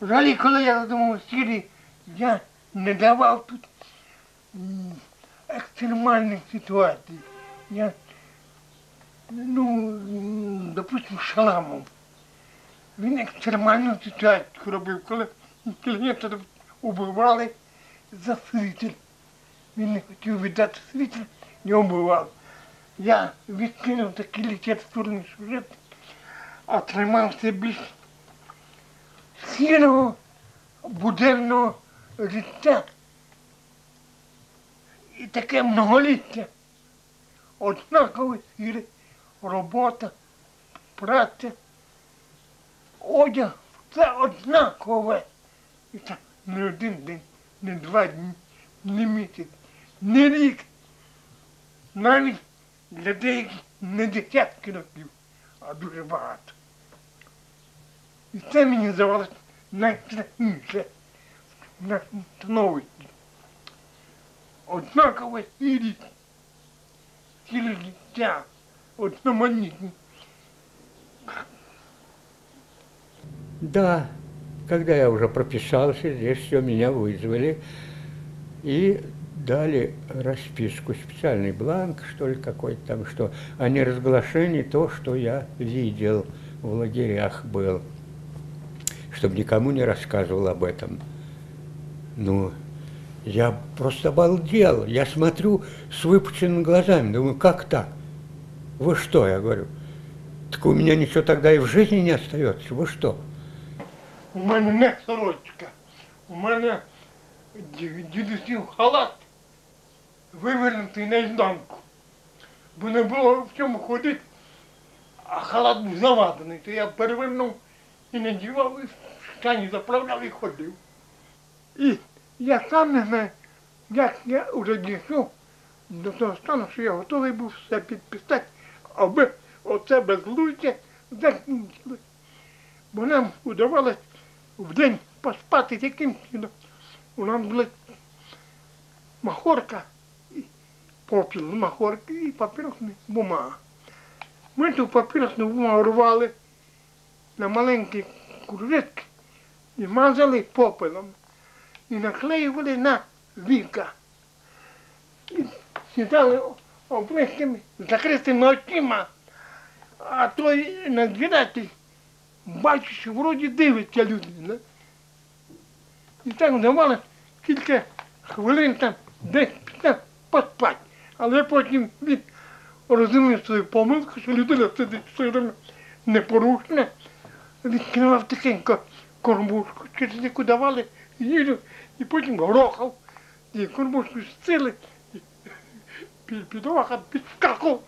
Взагалі, коли я задумав сірі, я не давав тут екстремальних ситуацій. Я, ну, м, допустим, шаламов. Він екстремальну ситуацію робив, коли клієнта убивали за світель. Він не хотів віддати світель, його вбивав. Я відкинув такий літературний сюжет, а тримався більш сірого, буденного життя. І таке многоліття. Однакові робота, праця, одяг, все однакове. І так не один день, не два дні, не місяць, не рік. Навіть для деяких не десятки років, а дуже багато. І це мені здавалося найстрашніше на становищі. Однакове сірі, сіре життя, одноманітні. Да, когда я уже прописался, здесь все меня вызвали и дали расписку, специальный бланк, что ли, какой-то там, что о неразглашении то, что я видел в лагерях был, чтобы никому не рассказывал об этом. Ну, я просто обалдел. Я смотрю с выпученными глазами, думаю, как так? Вы что, я говорю, так у меня ничего тогда и в жизни не остается. Вы что? У мене не сорочка, у мене ді- дідусів халат вивернутий наізнанку. Бо не було в чому ходити, а халат був заваданий, то я перевернув і надівав, і в штані заправляв і ходив. І я сам не знаю, як я вже дійшов до того стану, що я готовий був все підписати, аби оце безглуздя закінчилось. Бо нам удавалось в день поспати таким чином. У нас була махорка, і попіл з махорки і папіросна бумага. Ми ту папіросну бумагу рвали на маленькі кружечки і мазали попелом. І наклеювали на віка. І сідали обличчями закритими очима, а той надзвіратель бачу, що вроді дивиться людина. І так давали кілька хвилин там десь поспати. Але потім він розумів свою помилку, що людина сидить одно непорушна, відкривав тихенько кормушку, через яку давали їжу, і потім грохав. І кормушку зцили, і під- підваха підскакав,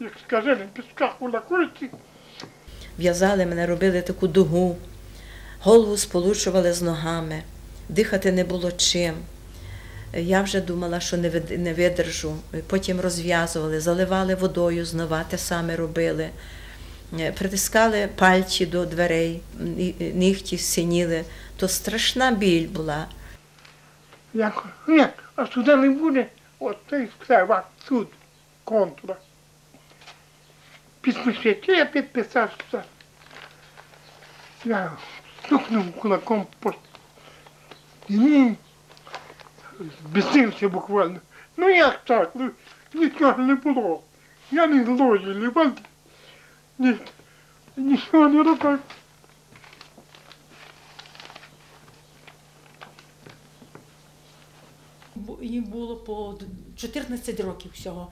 як скажений, підскакав на курці. В'язали мене, робили таку дугу, голову сполучували з ногами, дихати не було чим. Я вже думала, що не видержу. Потім розв'язували, заливали водою, знова те саме робили. Е, Притискали пальці до дверей, нігті синіли. То страшна біль була. Я кажу, ні, а сюди не буде, от все ваш суд контура. Підпишіть, я підписав все. Я стукнув кулаком по стіні, збісився буквально. Ну як так? Ну, нічого не було. Я не злої, не вас, ні, нічого не. Бу- Їм було по 14 років всього.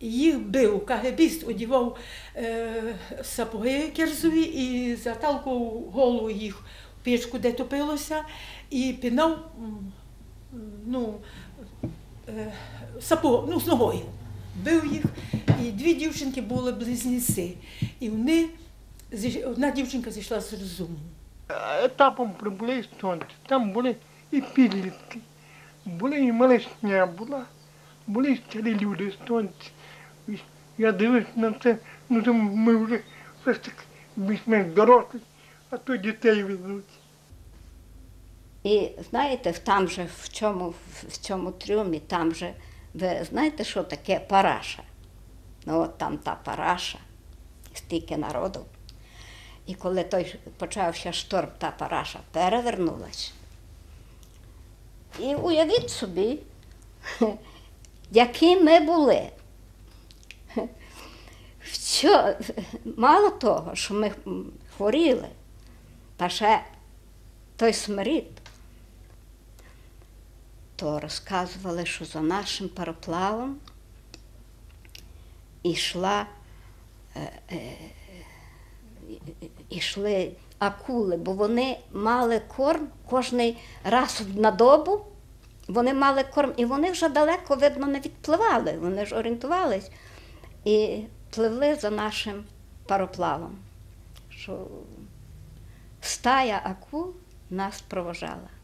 Їх бив кагебіст, одівав е, сапоги кірзові і заталкував голову їх в печку, де топилося, і пінав ну, е, сапог, ну, з ногою. Бив їх. І дві дівчинки були близніці. І вони, одна дівчинка зійшла з розуму. етапом прибули естонці. Там були і підлітки, були і малишня була, були і старі люди естонці. Я дивився на це, ну то ми вже все ж таки більш-менш дорослі, а то дітей везуть. І знаєте, там же в цьому, в цьому трюмі, там же, ви знаєте, що таке параша? Ну, от там та параша, стільки народу. І коли той почався шторм, та параша перевернулась. І уявіть собі, які ми були. Що, мало того, що ми хворіли, та ще той смирід, то розказували, що за нашим пароплавом ішла, е, е, ішли акули, бо вони мали корм кожний раз на добу. Вони мали корм, і вони вже далеко, видно, не відпливали. Вони ж орієнтувались і пливли за нашим пароплавом. Що стая акул нас провожала.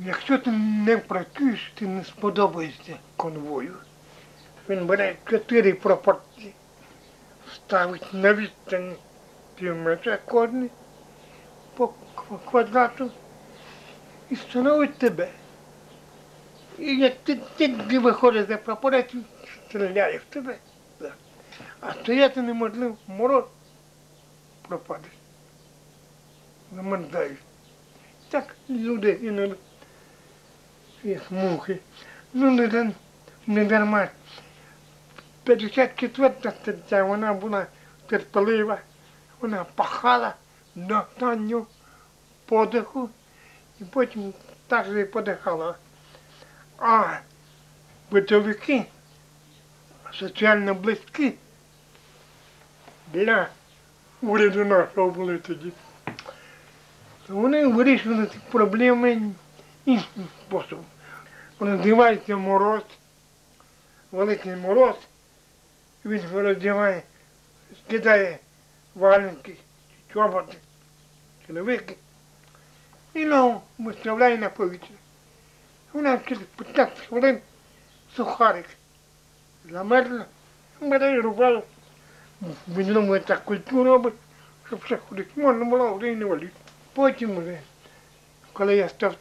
Якщо ти не працюєш, ти не сподобаєшся конвою. Він бере чотири пропорції, ставить на відстані пів метра кожний по квадрату і становить тебе. І як ти тільки виходиш за прапорець, стріляє в тебе. А стояти неможливо, мороз пропадеш. Замерзаєш. Так люди іноді мухи. Ну, не, дар- не дарма. 54 стаття, вона була терпелива, вона пахала до останнього подиху і потім так же і подихала. А битовики соціально близькі для уряду нашого були тоді. Вони вирішили ці проблеми іншим способом. Роздівається мороз, великий мороз, він роздіває, скидає валенки, чоботи, чоловіки і ногу виставляє на повітря. Вона через 15 хвилин сухарик замерзла, бере рубала. Думає, так культуру робить, щоб все ходить. Можна було вже і не валити. Потім вже, коли я став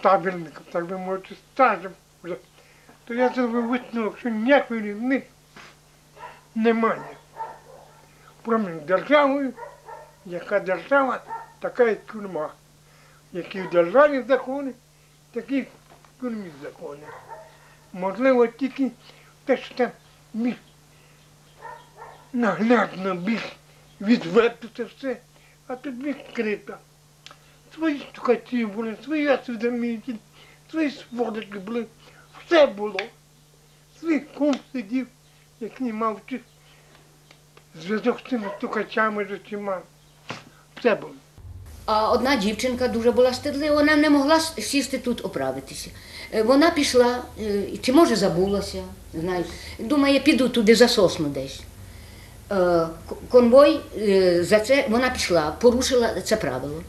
табірником, так би мовити, стажем вже, то я зробив висновок, що ніякої різниці немає. Проміж державою, яка держава, така і тюрма. Які в державі закони, такі в тюрмі закони. Можливо, тільки те, що там більш наглядно, більш відверто це все, а тут відкрито. Свої стукачі були, свої освідомителі, свої сводики були, все було. Свій кум сидів, який мав зв'язок з цими стукачами з усіма. Все було. А одна дівчинка дуже була стидлива, вона не могла сісти тут оправитися. Е, Вона пішла, е, чи може забулася, знаю. Думає, піду туди за сосну десь. Е, Конвой за це вона пішла, порушила це правило.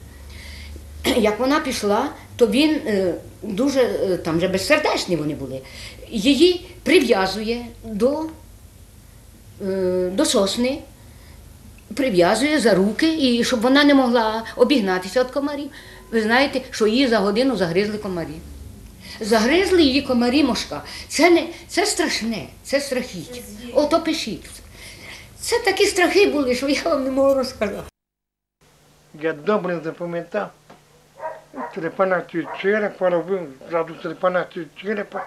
Як вона пішла, то він е, дуже е, там вже безсердечні вони були. Її прив'язує до, е, до сосни, прив'язує за руки, і щоб вона не могла обігнатися від комарів. Ви знаєте, що її за годину загризли комарі. Загризли її комарі мошка. Це не це страшне, це страхіття. Ото пишіть. Це такі страхи були, що я вам не можу розказати. Я добре запам'ятав трепанацію черепа, робив зразу трепанацію черепа,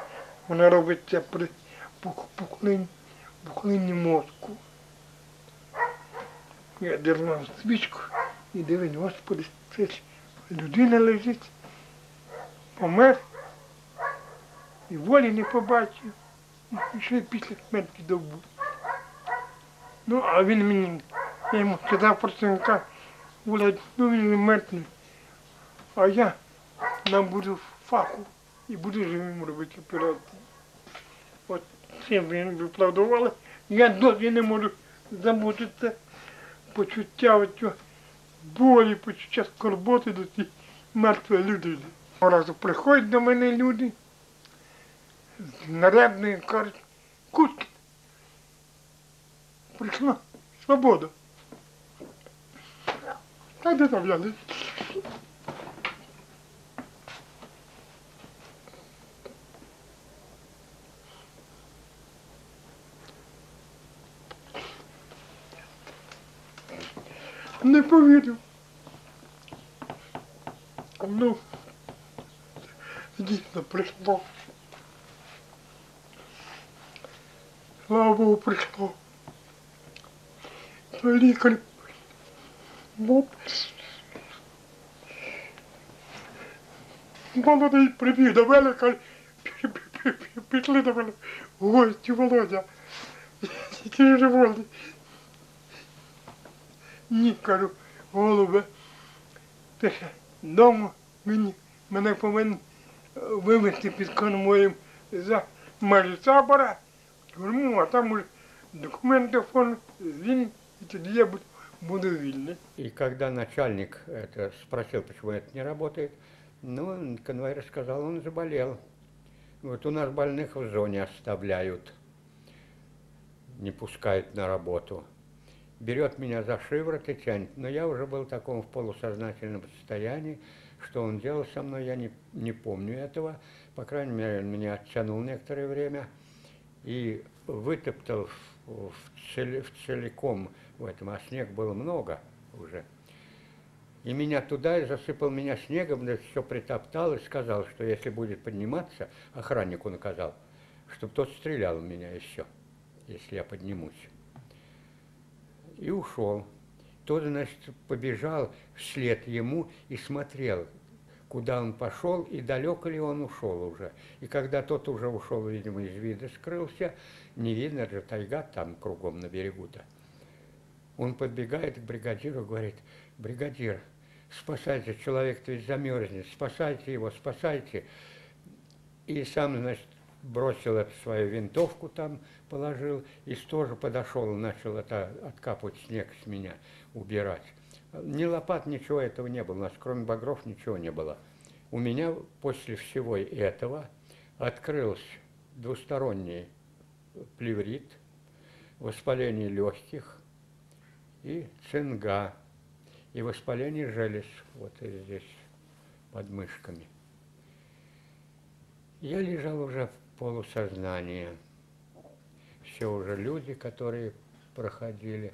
вона робиться при пухлині, пухлині мозку. Я держав свічку і дивлюсь, Господи, це ж людина лежить, помер, і волі не побачив, і ще після смерті добув. Ну, а він мені, я йому сказав про каже, Володь, ну він мертвий. А я набуду фаху і буду живим робити операцію. От цим він виправдували. Я досі не можу забути це почуття оцього болі, почуття скорботи до цієї мертвої людини. Разу приходять до мене люди з нарядною кажуть, Куткін, прийшла свобода. Та де там я не Не повірив. Ну, дійсно прийшло. Слава Богу, прийшло. Той лікар. Ну, молодий прибіг до мене, каже, «Пі- пі- пі- пі- пішли до мене в гості, Володя. Який же Володя? Ні, кажу, голубе, ти ще вдома мені, мене повинен е, вивезти під конвоєм за межі табора, в тюрму, а там уже документи оформити, звільнити, і тоді я буду, буду вільний. И когда начальник это спросил, почему это не работает, ну, конвоир сказал, он заболел. Вот у нас больных в зоне оставляют, не пускают на работу. Берет меня за шиворот и тянет. Но я уже был в таком в полусознательном состоянии, что он делал со мной, я не, не помню этого. По крайней мере, он меня оттянул некоторое время и вытоптал в, в цели- в целиком в этом, а снег было много уже. И меня туда и засыпал меня снегом, да все притоптал и сказал, что если будет подниматься, охраннику наказал, чтобы тот стрелял в меня еще, если я поднимусь. И ушел. Тот, значит, побежал вслед ему и смотрел, куда он пошел и далеко ли он ушел уже. И когда тот уже ушел, видимо, из вида скрылся, не видно же тайга там кругом на берегу-то. Он подбегает к бригадиру говорит, бригадир, спасайте, человек-то ведь замерзнет, спасайте его, спасайте. И сам, значит, бросил эту свою винтовку там, положил, и тоже подошел, начал это откапывать снег с меня, убирать. Ни лопат, ничего этого не было, у нас кроме багров ничего не было. У меня после всего этого открылся двусторонний плеврит, воспаление легких и цинга, и воспаление желез вот здесь под мышками. Я лежал уже в полусознании. Все уже люди, которые проходили.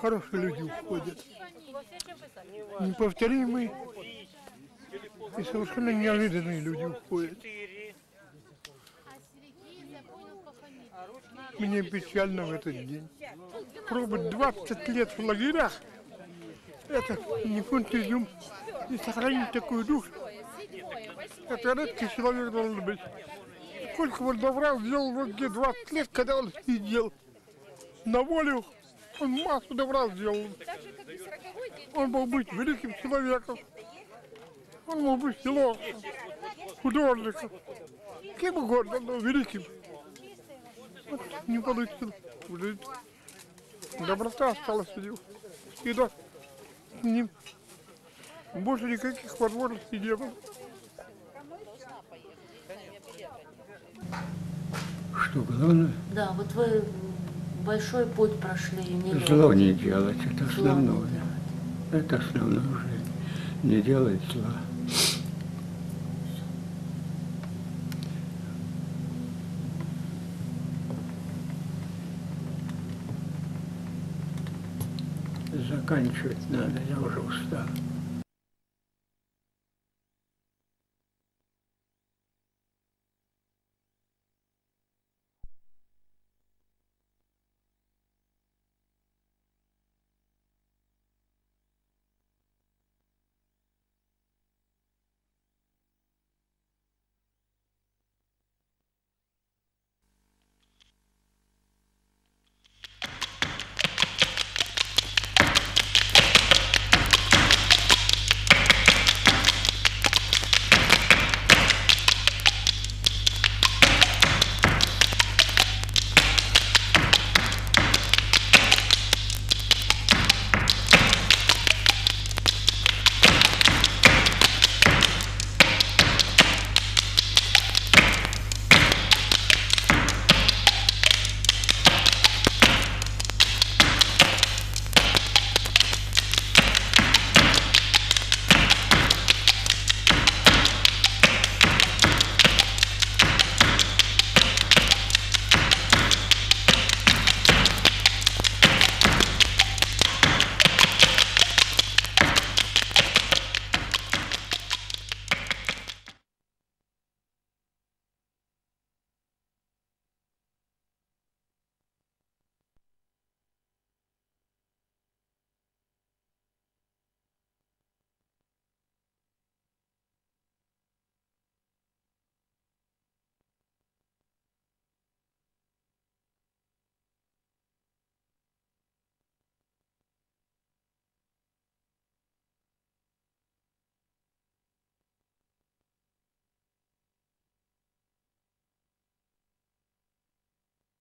Хорошие люди уходят. Неповторимые и совершенно неожиданные люди уходят. Мне печально в этот день. Пробыть 20 лет в лагерях, это не фунт изюм. И сохранить такую душу, это редкий человек должен быть. Сколько вот добра сделал вот где 20 лет, когда он сидел на волю, он массу добра сделал. Он мог быть великим человеком. Он мог быть философом, художником, кем угодно, но великим. Вот не получилось в жизни. Доброта осталась у него. И да, с ним больше никаких возможностей не было. Что главное? Да, вот вы большой путь прошли, не Зло не делать, это не основное. делать. Это основное жизни. Не делать зла. Заканчивать надо, я уже устал.